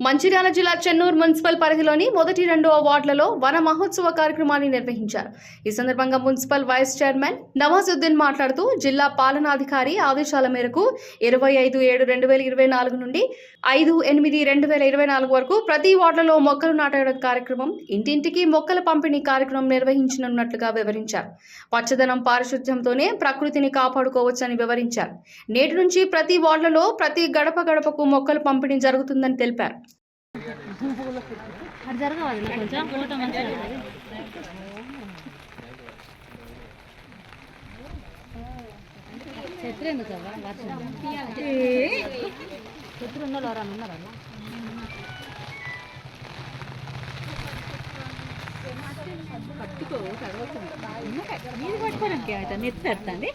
మంచిర్యాల జిల్లా చెన్నూరు మున్సిపల్ పరిధిలోని మొదటి రెండవ వార్డులలో వన మహోత్సవ కార్యక్రమాన్ని నిర్వహించారు. ఈ సందర్భంగా మున్సిపల్ వైస్ చైర్మన్ నవాజుద్దీన్ మాట్లాడుతూ జిల్లా పాలనాధికారి ఆదేశాల మేరకు ఇరవై ఐదు ఏడు రెండు వేల ఇరవై నాలుగు నుండి ఐదు ఎనిమిది రెండు వేల ఇరవై నాలుగు వరకు ప్రతి వార్డులలో మొక్కలు నాటడం కార్యక్రమం ఇంటింటికి మొక్కల పంపిణీ కార్యక్రమం నిర్వహించనున్నట్లుగా వివరించారు. పచ్చదనం పారిశుధ్యంతోనే ప్రకృతిని కాపాడుకోవచ్చని వివరించారు. నేటి నుంచి ప్రతి వార్డులలో ప్రతి గడప గడపకు మొక్కలు పంపిణీ జరుగుతుందని తెలిపారు. అది జరగవాలి నాకు కొంచెం ఫోటో మంచిగా. చెట్లు ఎందుకు? వర్షం. చెట్లు ఉన్నోళ్ళు ఎవరైనా ఉన్నారా? మీరు పట్టుకోవడానికి ఏమైతే నెత్తి పెడతాండి